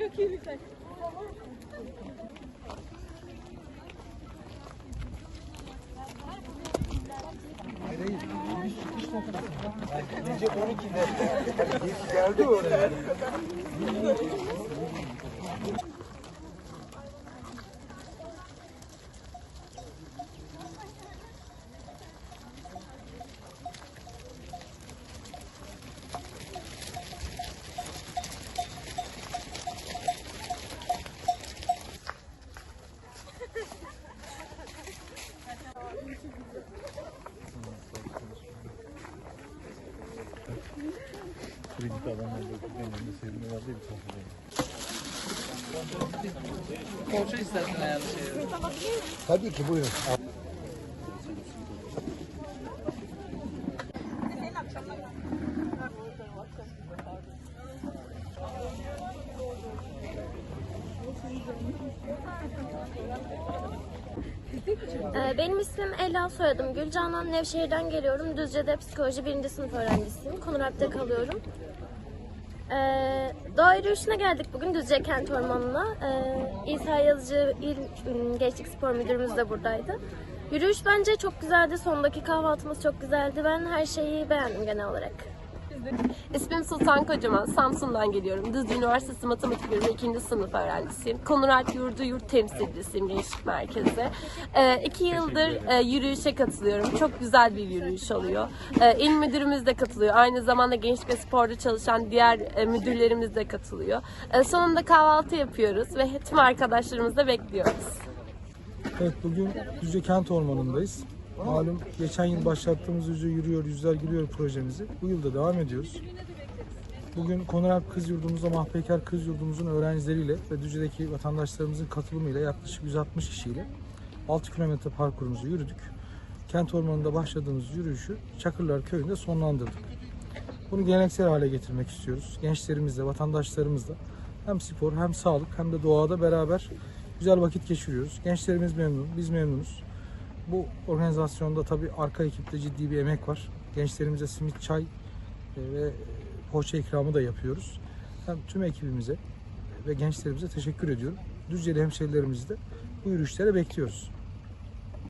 Yok iyilikler. Gece 12'de geldi oraya. Kredit adamlar da önünde sevimli vardı ya bir tane. Poğaça istersen eğer şey. Tabii ki buyurun. Benim ismim Ela, soyadım Gül. Canan Nevşehir'den geliyorum. Düzce'de psikoloji birinci sınıf öğrencisiyim. Konuralp'te kalıyorum. Ee, doğa yürüyüşüne geldik bugün Düzce Kent Ormanı'na. Ee, İsa Yazıcı İl Gençlik Spor Müdürümüz de buradaydı. Yürüyüş bence çok güzeldi. Sondaki kahvaltımız çok güzeldi. Ben her şeyi beğendim genel olarak. İsmim Sultan Kocaman, Samsun'dan geliyorum. Düzce Üniversitesi Matematik Bölümü 2. sınıf öğrencisiyim. Konuralp Yurdu Yurt Temsilcisiyim Gençlik Merkezi. Ee, iki yıldır e, yürüyüşe katılıyorum. Çok güzel bir yürüyüş oluyor. Ee, il müdürümüz de katılıyor. Aynı zamanda Gençlik ve Spor'da çalışan diğer e, müdürlerimiz de katılıyor. Ee, sonunda kahvaltı yapıyoruz ve tüm arkadaşlarımızı da bekliyoruz. Evet bugün Düzce Kent Ormanı'ndayız. Malum geçen yıl başlattığımız Düzce Yürüyor Yüzler Gülüyor projemizi bu yılda devam ediyoruz. Bugün Konuralp Kız Yurdumuzda Mahpekar Kız Yurdumuzun öğrencileriyle ve Düzce'deki vatandaşlarımızın katılımıyla yaklaşık 160 kişiyle 6 kilometre parkurumuzu yürüdük. Kent Ormanı'nda başladığımız yürüyüşü Çakırlar Köyü'nde sonlandırdık. Bunu geleneksel hale getirmek istiyoruz. Gençlerimizle, vatandaşlarımızla hem spor hem sağlık hem de doğada beraber güzel vakit geçiriyoruz. Gençlerimiz memnun, biz memnunuz. Bu organizasyonda tabii arka ekipte ciddi bir emek var. Gençlerimize simit, çay e, ve poğaça ikramı da yapıyoruz. Hem tüm ekibimize ve gençlerimize teşekkür ediyorum. Düzceli hemşehrilerimizi de bu yürüyüşlere bekliyoruz.